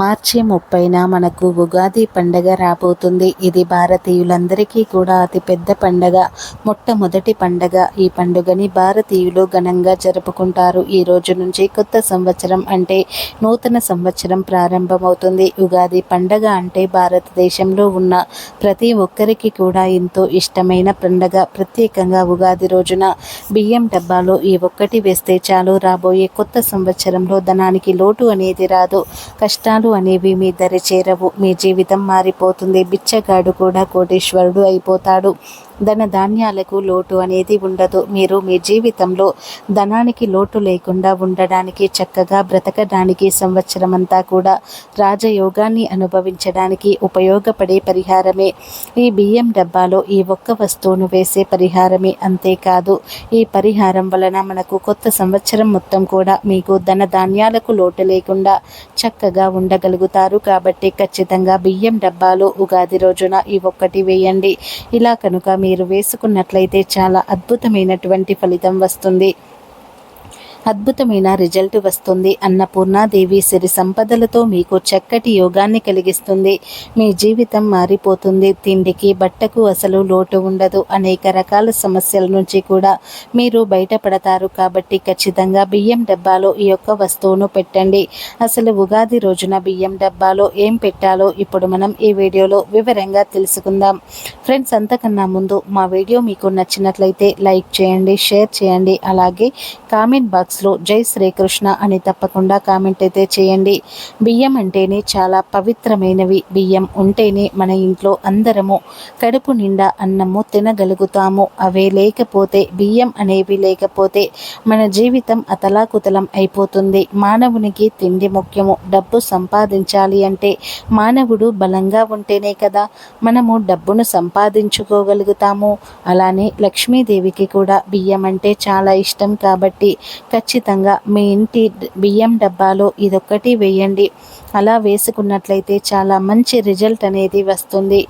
మార్చి ముప్పైన మనకు ఉగాది పండగ రాబోతుంది. ఇది భారతీయులందరికీ కూడా అతిపెద్ద పండగ. మొట్టమొదటి పండగ. ఈ పండుగని భారతీయులు ఘనంగా జరుపుకుంటారు. ఈ రోజు నుంచి కొత్త సంవత్సరం అంటే నూతన సంవత్సరం ప్రారంభమవుతుంది. ఉగాది పండగ అంటే భారతదేశంలో ఉన్న ప్రతి ఒక్కరికి కూడా ఎంతో ఇష్టమైన పండగ. ప్రత్యేకంగా ఉగాది రోజున బియ్యం డబ్బాలో ఈ ఒక్కటి వేస్తే చాలు. రాబోయే కొత్త సంవత్సరంలో ధనానికి లోటు అనేది రాదు. కష్టాలు అనేవి మీ దరి చేరవు. మీ జీవితం మారిపోతుంది. బిచ్చగాడు కూడా కోటీశ్వరుడు అయిపోతాడు. ధన ధాన్యాలకు లోటు అనేది ఉండదు. మీరు మీ జీవితంలో ధనానికి లోటు లేకుండా ఉండడానికి చక్కగా బ్రతకడానికి సంవత్సరం అంతా కూడా రాజయోగాన్ని అనుభవించడానికి ఉపయోగపడే పరిహారమే. ఈ బియ్యం డబ్బాలో ఈ ఒక్క వస్తువును వేసే పరిహారమే. అంతేకాదు ఈ పరిహారం వలన మనకు కొత్త సంవత్సరం మొత్తం కూడా మీకు ధన ధాన్యాలకు లోటు లేకుండా చక్కగా ఉండ ఉండగలుగుతారు. కాబట్టి ఖచ్చితంగా బియ్యం డబ్బాలు ఉగాది రోజున ఈ ఒక్కటి వేయండి. ఇలా కనుక మీరు వేసుకున్నట్లయితే చాలా అద్భుతమైనటువంటి ఫలితం వస్తుంది. అద్భుతమైన రిజల్ట్ వస్తుంది అన్నపూర్ణాదేవి సిరి సంపదలతో మీకు చక్కటి యోగాన్ని కలిగిస్తుంది. మీ జీవితం మారిపోతుంది. తిండికి బట్టకు అసలు లోటు ఉండదు. అనేక రకాల సమస్యల నుంచి కూడా మీరు బయటపడతారు. కాబట్టి ఖచ్చితంగా బియ్యం డబ్బాలో ఈ యొక్క వస్తువును పెట్టండి. అసలు ఉగాది రోజున బియ్యం డబ్బాలో ఏం పెట్టాలో ఇప్పుడు మనం ఈ వీడియోలో వివరంగా తెలుసుకుందాం. ఫ్రెండ్స్ అంతకన్నా ముందు మా వీడియో మీకు నచ్చినట్లయితే లైక్ చేయండి షేర్ చేయండి. అలాగే కామెంట్ బాక్స్ బాక్స్లో జై శ్రీకృష్ణ అని తప్పకుండా కామెంట్ అయితే చేయండి. బియ్యం అంటేనే చాలా పవిత్రమైనవి. బియ్యం ఉంటేనే మన ఇంట్లో అందరము కడుపు నిండా అన్నము తినగలుగుతాము. అవే లేకపోతే బియ్యం అనేవి లేకపోతే మన జీవితం అతలాకుతలం అయిపోతుంది. మానవునికి తిండి ముఖ్యము. డబ్బు సంపాదించాలి అంటే మానవుడు బలంగా ఉంటేనే కదా మనము డబ్బును సంపాదించుకోగలుగుతాము. అలానే లక్ష్మీదేవికి కూడా బియ్యం అంటే చాలా ఇష్టం కాబట్టి ఖచ్చితంగా మీ ఇంటి బియ్యం డబ్బాలో ఇదొక్కటి వేయండి. అలా వేసుకున్నట్లయితే చాలా మంచి రిజల్ట్ అనేది వస్తుంది.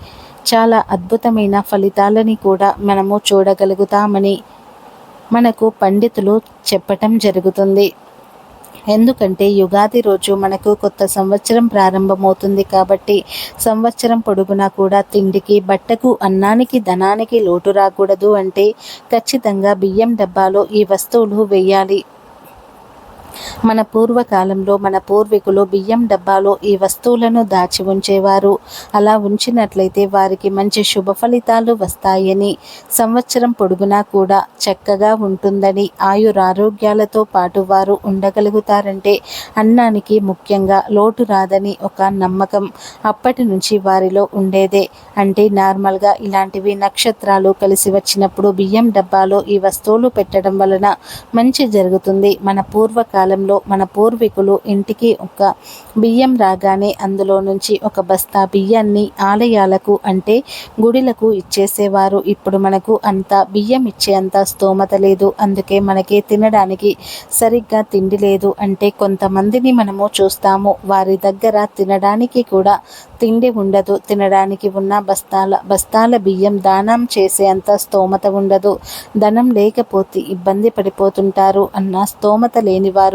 చాలా అద్భుతమైన ఫలితాలని కూడా మనము చూడగలుగుతామని మనకు పండితులు చెప్పటం జరుగుతుంది. ఎందుకంటే యుగాది రోజు మనకు కొత్త సంవత్సరం ప్రారంభమవుతుంది కాబట్టి సంవత్సరం పొడుగునా కూడా తిండికి బట్టకు అన్నానికి ధనానికి లోటు రాకూడదు అంటే ఖచ్చితంగా బియ్యం డబ్బాలో ఈ వస్తువులు వేయాలి. మన పూర్వకాలంలో మన పూర్వీకులు బియ్యం డబ్బాలో ఈ వస్తువులను దాచి ఉంచేవారు. అలా ఉంచినట్లయితే వారికి మంచి శుభ ఫలితాలు వస్తాయని సంవత్సరం పొడుగునా కూడా చక్కగా ఉంటుందని ఆయురారోగ్యాలతో పాటు వారు ఉండగలుగుతారంటే అన్నానికి ముఖ్యంగా లోటు రాదని ఒక నమ్మకం. అప్పటి నుంచి వారిలో ఉండేదే. అంటే నార్మల్గా ఇలాంటివి నక్షత్రాలు కలిసి వచ్చినప్పుడు బియ్యం డబ్బాలో ఈ వస్తువులు పెట్టడం వలన మంచి జరుగుతుంది. మన పూర్వకాలం కాలంలో మన పూర్వీకులు ఇంటికి ఒక బియ్యం రాగానే అందులో నుంచి ఒక బస్తా బియ్యాన్ని ఆలయాలకు అంటే గుడిలకు ఇచ్చేసేవారు. ఇప్పుడు మనకు అంత బియ్యం ఇచ్చే అంత స్తోమత లేదు. అందుకే మనకి తినడానికి సరిగ్గా తిండి లేదు. అంటే కొంతమందిని మనము చూస్తాము. వారి దగ్గర తినడానికి కూడా తిండి ఉండదు. తినడానికి ఉన్న బస్తాల బస్తాల బియ్యం దానం చేసే అంత స్తోమత ఉండదు. ధనం లేకపోతే ఇబ్బంది పడిపోతుంటారు అన్న స్తోమత లేనివారు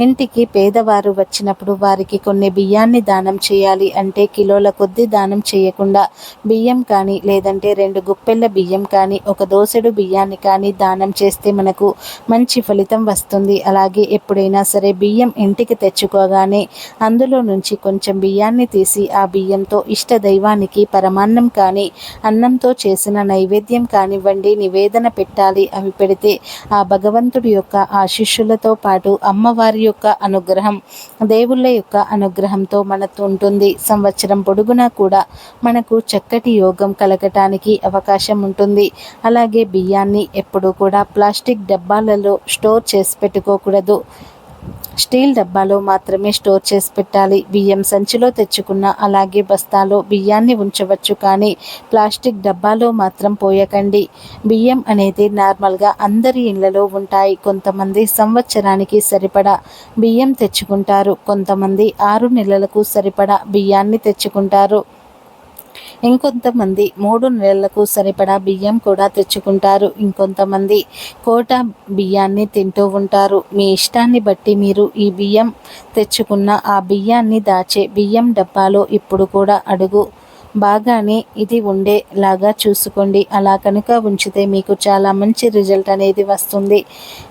ఇంటికి పేదవారు వచ్చినప్పుడు వారికి కొన్ని బియ్యాన్ని దానం చేయాలి అంటే కిలోల కొద్ది దానం చేయకుండా బియ్యం కానీ లేదంటే రెండు గుప్పెళ్ళ బియ్యం కానీ ఒక దోసెడు బియ్యాన్ని కానీ దానం చేస్తే మనకు మంచి ఫలితం వస్తుంది. అలాగే ఎప్పుడైనా సరే బియ్యం ఇంటికి తెచ్చుకోగానే అందులో నుంచి కొంచెం బియ్యాన్ని తీసి ఆ బియ్యంతో ఇష్ట దైవానికి పరమాన్నం కానీ అన్నంతో చేసిన నైవేద్యం కానివ్వండి నివేదన పెట్టాలి అవి పెడితే ఆ భగవంతుడి యొక్క ఆశిష్యులతో పాటు అమ్మవారి యొక్క అనుగ్రహం దేవుళ్ళ యొక్క అనుగ్రహంతో మనతో ఉంటుంది. సంవత్సరం పొడుగునా కూడా మనకు చక్కటి యోగం కలగటానికి అవకాశం ఉంటుంది. అలాగే బియ్యాన్ని ఎప్పుడూ కూడా ప్లాస్టిక్ డబ్బాలలో స్టోర్ చేసి పెట్టుకోకూడదు. స్టీల్ డబ్బాలో మాత్రమే స్టోర్ చేసి పెట్టాలి. బియ్యం సంచిలో తెచ్చుకున్న అలాగే బస్తాలో బియ్యాన్ని ఉంచవచ్చు కానీ ప్లాస్టిక్ డబ్బాలో మాత్రం పోయకండి. బియ్యం అనేది నార్మల్గా అందరి ఇళ్ళలో ఉంటాయి. కొంతమంది సంవత్సరానికి సరిపడా బియ్యం తెచ్చుకుంటారు. కొంతమంది ఆరు నెలలకు సరిపడా బియ్యాన్ని తెచ్చుకుంటారు. ఇంకొంతమంది మూడు నెలలకు సరిపడా బియ్యం కూడా తెచ్చుకుంటారు. ఇంకొంతమంది కోట బియ్యాన్ని తింటూ ఉంటారు. మీ ఇష్టాన్ని బట్టి మీరు ఈ బియ్యం తెచ్చుకున్న ఆ బియ్యాన్ని దాచే బియ్యం డబ్బాలో ఇప్పుడు కూడా అడుగు. బాగానే ఇది ఉండేలాగా చూసుకోండి. అలా కనుక ఉంచితే మీకు చాలా మంచి రిజల్ట్ అనేది వస్తుంది.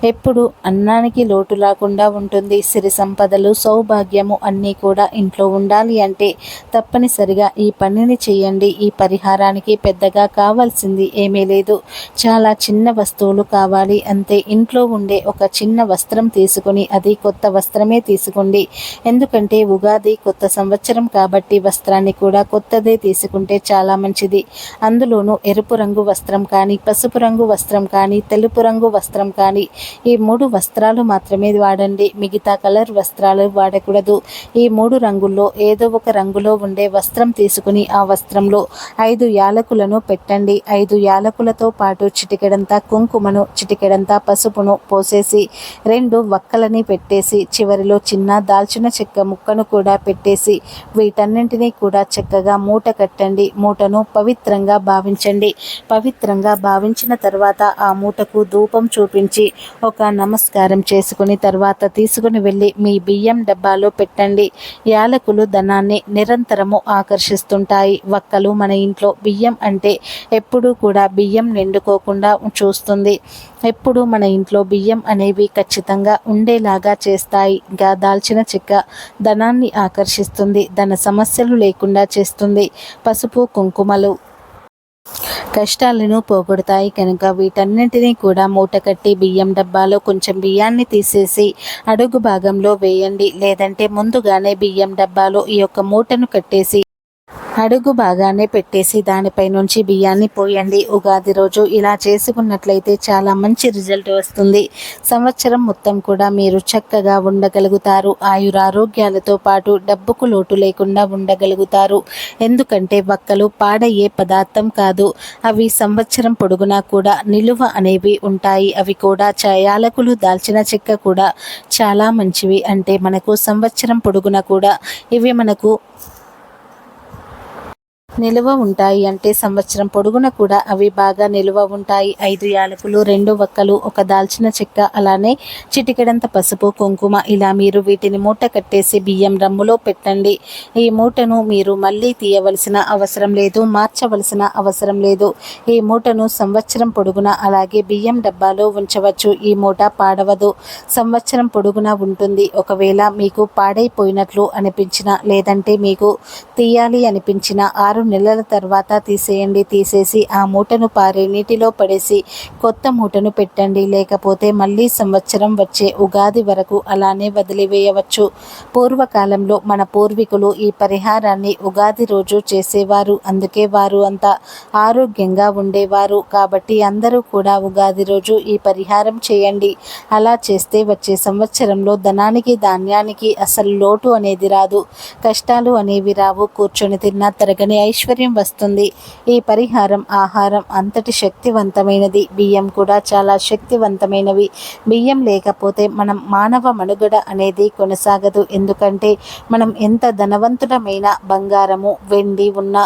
ఎప్పుడు అన్నానికి లోటు లేకుండా ఉంటుంది. సిరి సంపదలు సౌభాగ్యము అన్నీ కూడా ఇంట్లో ఉండాలి అంటే తప్పనిసరిగా ఈ పనిని చేయండి. ఈ పరిహారానికి పెద్దగా కావాల్సింది ఏమీ లేదు. చాలా చిన్న వస్తువులు కావాలి అంతే ఇంట్లో ఉండే ఒక చిన్న వస్త్రం తీసుకొని అది కొత్త వస్త్రమే తీసుకోండి. ఎందుకంటే ఉగాది కొత్త సంవత్సరం కాబట్టి వస్త్రాన్ని కూడా కొత్తదే తీసుకుంటే చాలా మంచిది. అందులోనూ ఎరుపు రంగు వస్త్రం కానీ పసుపు రంగు వస్త్రం కానీ తెలుపు రంగు వస్త్రం కానీ ఈ మూడు వస్త్రాలు మాత్రమే వాడండి. మిగతా కలర్ వస్త్రాలు వాడకూడదు. ఈ మూడు రంగుల్లో ఏదో ఒక రంగులో ఉండే వస్త్రం తీసుకుని ఆ వస్త్రంలో ఐదు యాలకులను పెట్టండి. ఐదు యాలకులతో పాటు చిటికెడంతా కుంకుమను చిటికెడంతా పసుపును పోసేసి రెండు వక్కలని పెట్టేసి చివరిలో చిన్న దాల్చిన చెక్క ముక్కను కూడా పెట్టేసి వీటన్నింటినీ కూడా చక్కగా మూట కట్టండి. మూటను పవిత్రంగా భావించండి. పవిత్రంగా భావించిన తర్వాత ఆ మూటకు ధూపం చూపించి ఒక నమస్కారం చేసుకుని తర్వాత తీసుకుని వెళ్ళి మీ బియ్యం డబ్బాలో పెట్టండి. యాలకులు ధనాన్ని నిరంతరము ఆకర్షిస్తుంటాయి. వక్కలు మన ఇంట్లో బియ్యం అంటే ఎప్పుడూ కూడా బియ్యం నిండుకోకుండా చూస్తుంది. ఎప్పుడు మన ఇంట్లో బియ్యం అనేవి ఖచ్చితంగా ఉండేలాగా చేస్తాయి. ఇంకా దాల్చిన చెక్క ధనాన్ని ఆకర్షిస్తుంది. ధన సమస్యలు లేకుండా చేస్తుంది. పసుపు కుంకుమలు కష్టాలను పోగొడతాయి. కనుక వీటన్నింటినీ కూడా మూట కట్టి బియ్యం డబ్బాలో కొంచెం బియ్యాన్ని తీసేసి అడుగు భాగంలో వేయండి. లేదంటే ముందుగానే బియ్యం డబ్బాలో ఈ యొక్క మూటను కట్టేసి అడుగు బాగానే పెట్టేసి దానిపై నుంచి బియ్యాన్ని పోయండి. ఉగాది రోజు ఇలా చేసుకున్నట్లయితే చాలా మంచి రిజల్ట్ వస్తుంది. సంవత్సరం మొత్తం కూడా మీరు చక్కగా ఉండగలుగుతారు. ఆయురారోగ్యాలతో పాటు డబ్బుకు లోటు లేకుండా ఉండగలుగుతారు. ఎందుకంటే వక్కలు పాడయ్యే పదార్థం కాదు. అవి సంవత్సరం పొడుగునా కూడా నిలువ అనేవి ఉంటాయి. అవి కూడా యాలకులు దాల్చిన చెక్క కూడా చాలా మంచివి. అంటే మనకు సంవత్సరం పొడుగున కూడా ఇవి మనకు నిలువ ఉంటాయి అంటే సంవత్సరం పొడుగున కూడా అవి బాగా నిలువ ఉంటాయి. ఐదు యాలకులు రెండు వక్కలు ఒక దాల్చిన చెక్క అలానే చిటికెడంత పసుపు కుంకుమ. ఇలా మీరు వీటిని మూట కట్టేసి బియ్యం రమ్ములో పెట్టండి. ఈ మూటను మీరు మళ్ళీ తీయవలసిన అవసరం లేదు మార్చవలసిన అవసరం లేదు. ఈ మూటను సంవత్సరం పొడుగున అలాగే బియ్యం డబ్బాలో ఉంచవచ్చు. ఈ మూట పాడవదు. సంవత్సరం పొడుగున ఉంటుంది. ఒకవేళ మీకు పాడైపోయినట్లు అనిపించిన లేదంటే మీకు తీయాలి అనిపించిన ఆరు నెలల తర్వాత తీసేయండి. తీసేసి ఆ మూటను పారే నీటిలో పడేసి కొత్త మూటను పెట్టండి. లేకపోతే మళ్ళీ సంవత్సరం వచ్చే ఉగాది వరకు అలానే వదిలివేయవచ్చు. పూర్వకాలంలో మన పూర్వీకులు ఈ పరిహారాన్ని ఉగాది రోజు చేసేవారు. అందుకే వారు అంత ఆరోగ్యంగా ఉండేవారు. కాబట్టి అందరూ కూడా ఉగాది రోజు ఈ పరిహారం చేయండి. అలా చేస్తే వచ్చే సంవత్సరంలో ధనానికి ధాన్యానికి అసలు లోటు అనేది రాదు. కష్టాలు అనేవి రావు. కూర్చొని తిన్నా తరగని ఐశ్వర్యం వస్తుంది. ఈ పరిహారం ఆహారం అంతటి శక్తివంతమైనది. బియ్యం కూడా చాలా శక్తివంతమైనవి. బియ్యం లేకపోతే మనం మానవ మనుగడ అనేది కొనసాగదు. ఎందుకంటే మనం ఎంత ధనవంతుడమైన బంగారము వెండి ఉన్న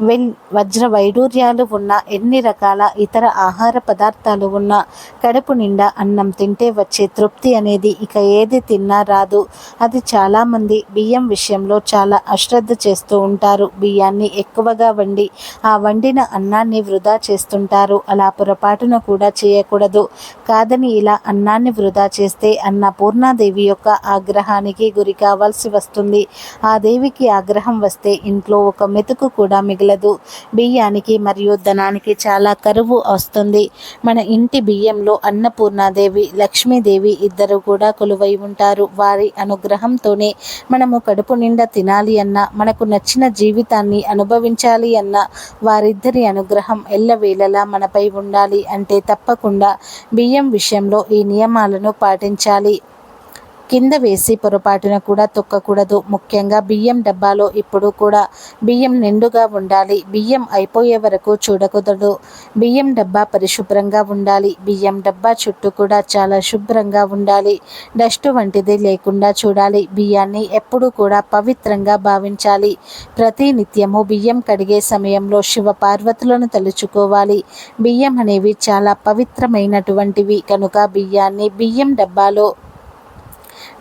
వెల్ వజ్ర వైడూర్యాలు ఉన్న ఎన్ని రకాల ఇతర ఆహార పదార్థాలు ఉన్నా కడుపు నిండా అన్నం తింటే వచ్చే తృప్తి అనేది ఇక ఏది తిన్నా రాదు. అది చాలామంది బియ్యం విషయంలో చాలా అశ్రద్ధ చేస్తూ ఉంటారు. బియ్యాన్ని ఎక్కువగా వండి ఆ వండిన అన్నాన్ని వృధా చేస్తుంటారు. అలా పొరపాటున కూడా చేయకూడదు. కాదని ఇలా అన్నాన్ని వృధా చేస్తే అన్న పూర్ణాదేవి యొక్క ఆగ్రహానికి గురి కావాల్సి వస్తుంది. ఆ దేవికి ఆగ్రహం వస్తే ఇంట్లో ఒక మెతుకు కూడా మిగలదు. బియ్యానికి మరియు ధనానికి చాలా కరువు వస్తుంది. మన ఇంటి బియ్యంలో అన్నపూర్ణాదేవి లక్ష్మీదేవి ఇద్దరు కూడా కొలువై ఉంటారు. వారి అనుగ్రహంతోనే మనము కడుపు నిండా తినాలి అన్న మనకు నచ్చిన జీవితాన్ని అనుభవించాలి అన్న వారిద్దరి అనుగ్రహం ఎల్లవేళలా మనపై ఉండాలి అంటే తప్పకుండా బియ్యం విషయంలో ఈ నియమాలను పాటించాలి. కింద వేసి పొరపాటున కూడా తొక్కకూడదు. ముఖ్యంగా బియ్యం డబ్బాలో ఇప్పుడు కూడా బియ్యం నిండుగా ఉండాలి. బియ్యం అయిపోయే వరకు చూడకూడదు. బియ్యం డబ్బా పరిశుభ్రంగా ఉండాలి. బియ్యం డబ్బా చుట్టూ కూడా చాలా శుభ్రంగా ఉండాలి. డస్ట్ వంటిది లేకుండా చూడాలి. బియ్యాన్ని ఎప్పుడూ కూడా పవిత్రంగా భావించాలి. ప్రతి నిత్యము బియ్యం కడిగే సమయంలో శివ పార్వతులను తలుచుకోవాలి. బియ్యం అనేవి చాలా పవిత్రమైనటువంటివి. కనుక బియ్యాన్ని బియ్యం డబ్బాలో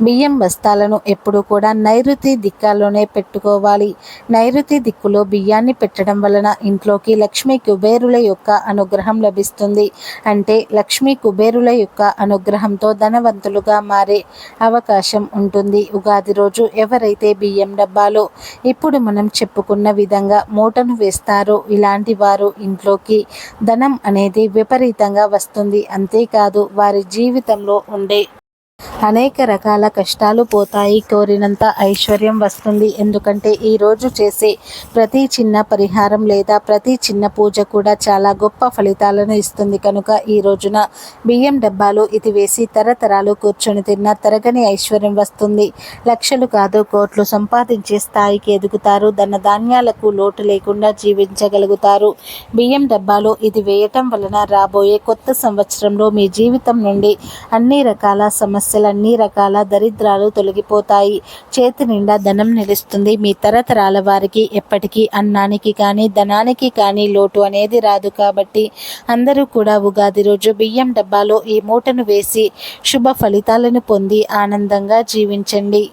బియ్యం బస్తాలను ఎప్పుడూ కూడా నైరుతి దిక్కాల్లోనే పెట్టుకోవాలి. నైరుతి దిక్కులో బియ్యాన్ని పెట్టడం వలన ఇంట్లోకి లక్ష్మీ కుబేరుల యొక్క అనుగ్రహం లభిస్తుంది. అంటే లక్ష్మీ కుబేరుల యొక్క అనుగ్రహంతో ధనవంతులుగా మారే అవకాశం ఉంటుంది. ఉగాది రోజు ఎవరైతే బియ్యం డబ్బాలో ఇప్పుడు మనం చెప్పుకున్న విధంగా మూటను వేస్తారో ఇలాంటి వారు ఇంట్లోకి ధనం అనేది విపరీతంగా వస్తుంది. అంతేకాదు వారి జీవితంలో ఉండే అనేక రకాల కష్టాలు పోతాయి కోరినంత ఐశ్వర్యం వస్తుంది. ఎందుకంటే ఈరోజు చేసే ప్రతి చిన్న పరిహారం లేదా ప్రతి చిన్న పూజ కూడా చాలా గొప్ప ఫలితాలను ఇస్తుంది. కనుక ఈ రోజున బియ్యం డబ్బాలు ఇది వేసి తరతరాలు కూర్చొని తిన్న తరగని ఐశ్వర్యం వస్తుంది. లక్షలు కాదు కోట్లు సంపాదించే స్థాయికి ఎదుగుతారు. ధన ధాన్యాలకు లోటు లేకుండా జీవించగలుగుతారు. బియ్యం డబ్బాలో ఇది వేయటం వలన రాబోయే కొత్త సంవత్సరంలో మీ జీవితం నుండి అన్ని రకాల సమస్య అన్ని రకాల దరిద్రాలు తొలగిపోతాయి. చేతి నిండా ధనం నిలుస్తుంది. మీ తరతరాల వారికి ఎప్పటికీ అన్నానికి కానీ ధనానికి కానీ లోటు అనేది రాదు కాబట్టి అందరూ కూడా ఉగాది రోజు బియ్యం డబ్బాలో ఈ మూటను వేసి శుభ ఫలితాలను పొంది ఆనందంగా జీవించండి.